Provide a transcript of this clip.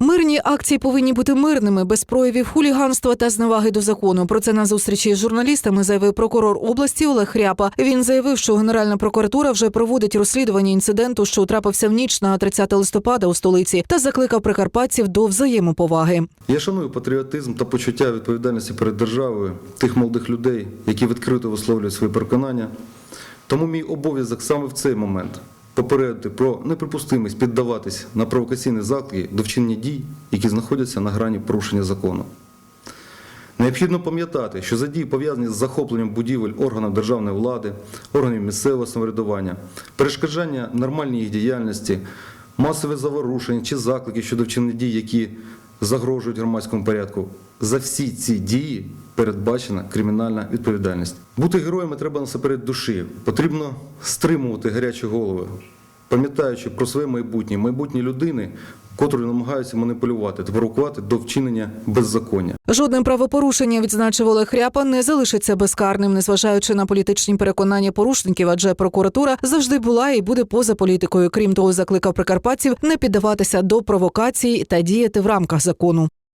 Мирні акції повинні бути мирними, без проявів хуліганства та зневаги до закону. Про це на зустрічі з журналістами заявив прокурор області Олег Ряпа. Він заявив, що Генеральна прокуратура вже проводить розслідування інциденту, що трапився в ніч на 30 листопада у столиці, та закликав прикарпатців до взаємоповаги. Я шаную патріотизм та почуття відповідальності перед державою тих молодих людей, які відкрито висловлюють свої переконання. Тому мій обов'язок саме в цей момент попередити про неприпустимість піддаватись на провокаційні заклики до вчинення дій, які знаходяться на грані порушення закону. Необхідно пам'ятати, що за дії пов'язані з захопленням будівель органів державної влади, органів місцевого самоврядування, перешкоджання нормальній їх діяльності, масове заворушення чи заклики щодо вчинення дій, які загрожують громадському порядку, за всі ці дії передбачена кримінальна відповідальність. Бути героями треба насамперед душі. Потрібно стримувати гарячі голови, пам'ятаючи про своє майбутнє, майбутнє людини, котрою намагаються маніпулювати та провокувати до вчинення беззаконня. Жодне правопорушення, відзначив Олег Ряпа, не залишиться безкарним, незважаючи на політичні переконання порушників, адже прокуратура завжди була і буде поза політикою. Крім того, закликав прикарпатців не піддаватися до провокацій та діяти в рамках закону.